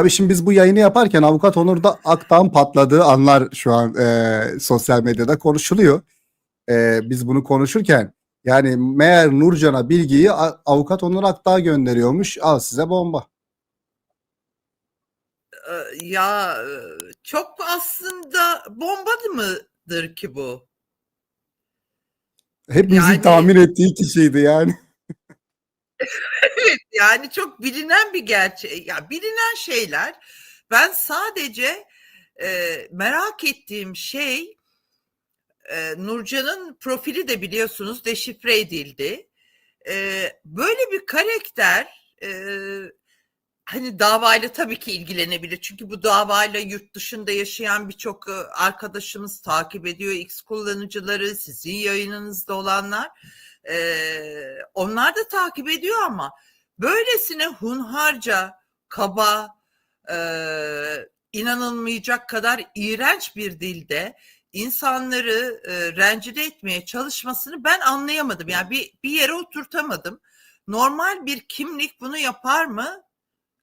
Tabii şimdi biz bu yayını yaparken avukat Onur'da Akdağ'ın patladığı anlar şu an e, sosyal medyada konuşuluyor. E, biz bunu konuşurken yani meğer Nurcan'a bilgiyi avukat Onur Akdağ gönderiyormuş. Al size bomba. Ee, Ya e, çok aslında bomba mıdır ki bu? Hepimizin Yani- tahmin ettiği kişiydi yani. Yani çok bilinen bir gerçek. Ya bilinen şeyler. Ben sadece e, merak ettiğim şey e, Nurcan'ın profili de biliyorsunuz deşifre edildi. E, böyle bir karakter e, hani davayla tabii ki ilgilenebilir. Çünkü bu davayla yurt dışında yaşayan birçok e, arkadaşımız takip ediyor. X kullanıcıları, sizin yayınınızda olanlar. E, onlar da takip ediyor ama böylesine hunharca, kaba, e, inanılmayacak kadar iğrenç bir dilde insanları e, rencide etmeye çalışmasını ben anlayamadım. Yani bir, bir yere oturtamadım. Normal bir kimlik bunu yapar mı?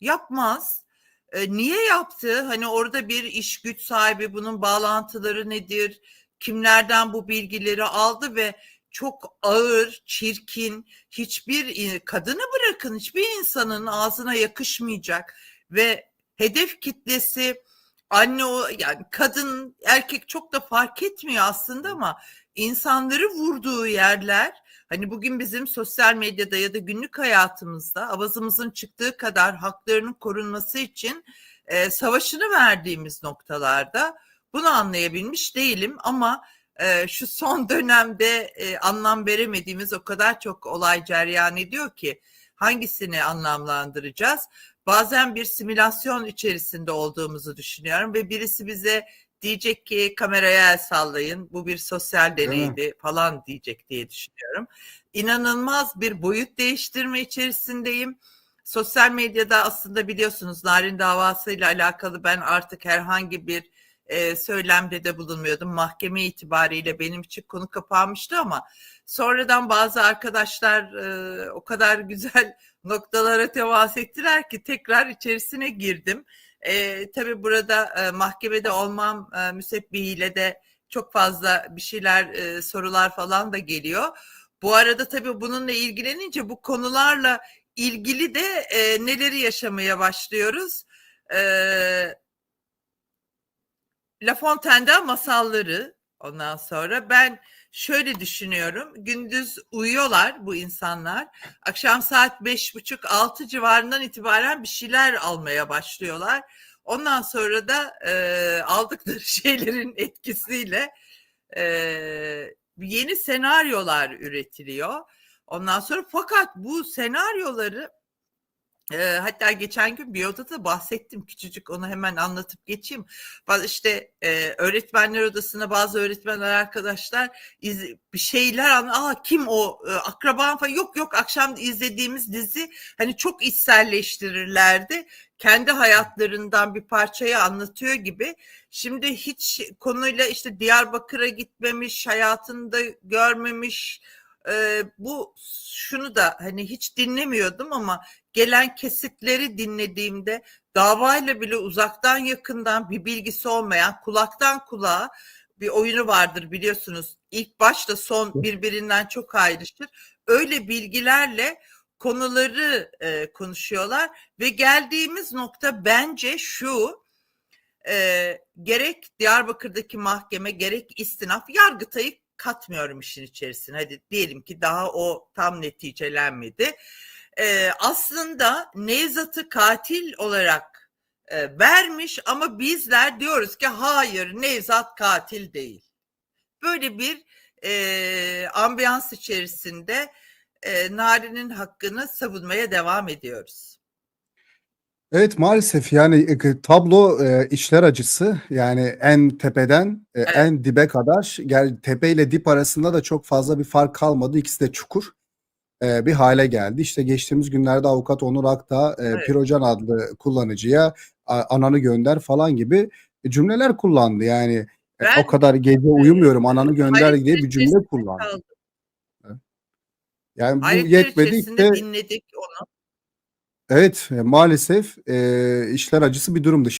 Yapmaz. E, niye yaptı? Hani orada bir iş güç sahibi bunun bağlantıları nedir? Kimlerden bu bilgileri aldı ve çok ağır, çirkin, hiçbir kadını bırakın hiçbir insanın ağzına yakışmayacak ve hedef kitlesi anne o yani kadın erkek çok da fark etmiyor aslında ama insanları vurduğu yerler hani bugün bizim sosyal medyada ya da günlük hayatımızda avazımızın çıktığı kadar haklarının korunması için e, savaşını verdiğimiz noktalarda bunu anlayabilmiş değilim ama e, şu son dönemde e, anlam veremediğimiz o kadar çok olay cereyan ediyor ki hangisini anlamlandıracağız? Bazen bir simülasyon içerisinde olduğumuzu düşünüyorum ve birisi bize diyecek ki kameraya el sallayın bu bir sosyal deneydi falan diyecek diye düşünüyorum. İnanılmaz bir boyut değiştirme içerisindeyim. Sosyal medyada aslında biliyorsunuz Narin davasıyla alakalı ben artık herhangi bir e, söylemde de bulunmuyordum. Mahkeme itibariyle benim için konu kapanmıştı ama sonradan bazı arkadaşlar e, o kadar güzel noktalara temas ettiler ki tekrar içerisine girdim. E, tabii burada e, mahkemede olmam e, müsebbihiyle de çok fazla bir şeyler e, sorular falan da geliyor. Bu arada tabii bununla ilgilenince bu konularla ilgili de e, neleri yaşamaya başlıyoruz. E, La Fontaine'de masalları ondan sonra ben şöyle düşünüyorum. Gündüz uyuyorlar bu insanlar. Akşam saat beş buçuk altı civarından itibaren bir şeyler almaya başlıyorlar. Ondan sonra da e, aldıkları şeylerin etkisiyle e, yeni senaryolar üretiliyor. Ondan sonra fakat bu senaryoları e, hatta geçen gün bir odada bahsettim küçücük onu hemen anlatıp geçeyim. İşte e, öğretmenler odasına bazı öğretmenler arkadaşlar iz, bir şeyler an aa kim o e, akraban falan yok yok akşam izlediğimiz dizi hani çok içselleştirirlerdi. Kendi hayatlarından bir parçayı anlatıyor gibi. Şimdi hiç konuyla işte Diyarbakır'a gitmemiş, hayatında görmemiş, e, bu şunu da hani hiç dinlemiyordum ama gelen kesitleri dinlediğimde davayla bile uzaktan yakından bir bilgisi olmayan kulaktan kulağa bir oyunu vardır biliyorsunuz. İlk başta son birbirinden çok ayrışır. Öyle bilgilerle konuları e, konuşuyorlar ve geldiğimiz nokta bence şu e, gerek Diyarbakır'daki mahkeme gerek istinaf Yargıtay'ı katmıyorum işin içerisine. Hadi diyelim ki daha o tam neticelenmedi. Ee, aslında Nevzat'ı katil olarak e, vermiş ama bizler diyoruz ki hayır Nevzat katil değil. Böyle bir e, ambiyans içerisinde e, Nari'nin hakkını savunmaya devam ediyoruz. Evet maalesef yani e, tablo e, içler acısı yani en tepeden e, Evet. en dibe kadar yani tepe ile dip arasında da çok fazla bir fark kalmadı. İkisi de çukur e, bir hale geldi. İşte geçtiğimiz günlerde avukat Onur Akta e, Evet. Pirocan adlı kullanıcıya "A- ananı gönder falan gibi cümleler kullandı. Yani e, Ben- o kadar gece uyumuyorum ananı gönder diye bir cümle kullandı. kaldım. Yani bu Hayretler yetmedi işte dinledik onu. Evet e, maalesef e, işler acısı bir durumdu.